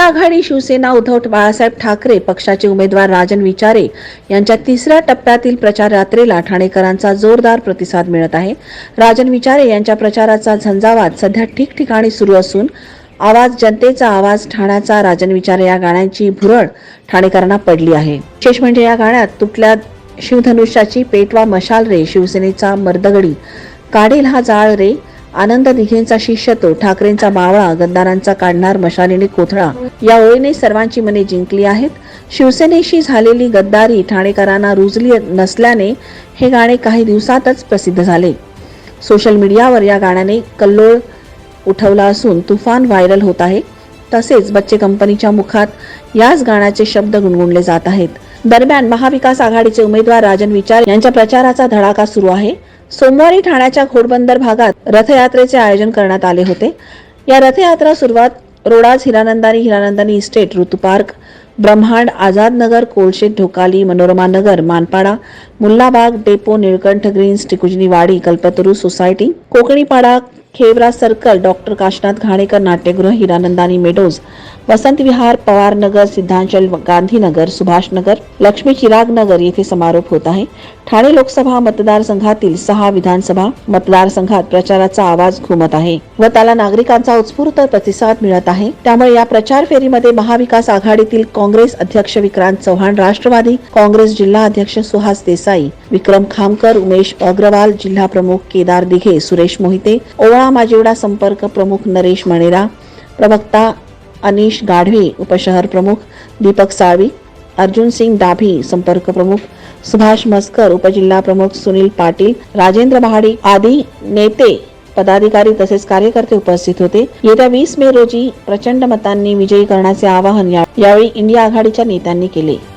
आघाडी शिवसेना उद्धव बाळासाहेब ठाकरे पक्षाचे उमेदवार राजन विचारे यांच्या तिसऱ्या टप्प्यातील प्रचार यात्रेला ठाणेकरांचा जोरदार प्रतिसाद मिळत आहे. राजन विचारे यांच्या प्रचाराचा झंझावात सध्या ठिकठिकाणी सुरू असून आवाज जनतेचा आवाज ठाण्याचा राजन विचारे या गाण्याची भुरळ ठाणेकरांना पडली आहे. विशेष म्हणजे या गाण्यात तुटल्या शिवधनुष्याची पेटवा मशाल रे शिवसेनेचा मर्दगडी काढेल हा जाळ रे आनंद दिघेंचा शिष्य तो ठाकरेंचा मावळा गद्दारांचा काढणार मशालीने कोथळा. या ओळीने सर्वांची मने जिंकली आहेत. शिवसेनेशी झालेली गद्दारी ठाणेकरांना रुजली नसल्याने हे गाणे काही दिवसातच प्रसिद्ध झाले. सोशल मीडियावर या गाण्याने कल्लोळ उठवला असून तुफान व्हायरल होत आहे. तसेच बच्चे कंपनीच्या मुखात याच गाण्याचे शब्द गुणगुणले जात आहेत. दरम्यान महाविकास आघाडीचे उमेदवार राजन विचार यांच्या प्रचाराचा धडाका सुरू आहे. सोमवारी ठाण्याच्या घोडबंदर भागात रथयात्रेचे आयोजन करण्यात आले होते. या रथयात्रा सुरुवात Rodas Hiranandani Hiranandani estate Ritu park Brahmand Azad Nagar Kolshet Dhokali Manorama Nagar Manpada Mullabagh depot Neelkanth Greens Tikujini Wadi Kalpataru society Kokanipada Khevra circle doctor Kashinath Ghanekar Natyagruha Hiranandani Meadows Vasant Vihar Pawarnagar Siddhanchal Gandhinagar Subhashnagar Laxmi Chirag Nagar येथे समारोप होत आहे. ठाणे लोकसभा मतदारसंघातील सहा विधानसभा मतदारसंघात प्रचाराचा आवाज घुमत आहे व त्याला नागरिकांचा उत्स्फूर्त प्रतिसाद मिळत आहे. त्यामुळे या प्रचार फेरीमध्ये महाविकास आघाडीतील काँग्रेस अध्यक्ष विक्रांत चव्हाण राष्ट्रवादी काँग्रेस जिल्हा अध्यक्ष सुहास देसाई विक्रम खामकर उमेश अग्रवाल जिल्हा प्रमुख केदार दिघे सुरेश मोहिते ओवळा माजिवडा संपर्क प्रमुख नरेश मणेरा प्रवक्ता अनिश गाढवे उपशहर प्रमुख दीपक साळवी अर्जुन सिंग डाभी संपर्क प्रमुख सुभाष मस्कर उपजिल्हा प्रमुख सुनील पाटील राजेंद्र महाडिक आदी नेते पदाधिकारी तसेच कार्यकर्ते उपस्थित होते. येत्या वीस मे रोजी प्रचंड मतांनी विजयी करण्याचे आवाहन या- यावेळी इंडिया आघाडीच्या नेत्यांनी केले.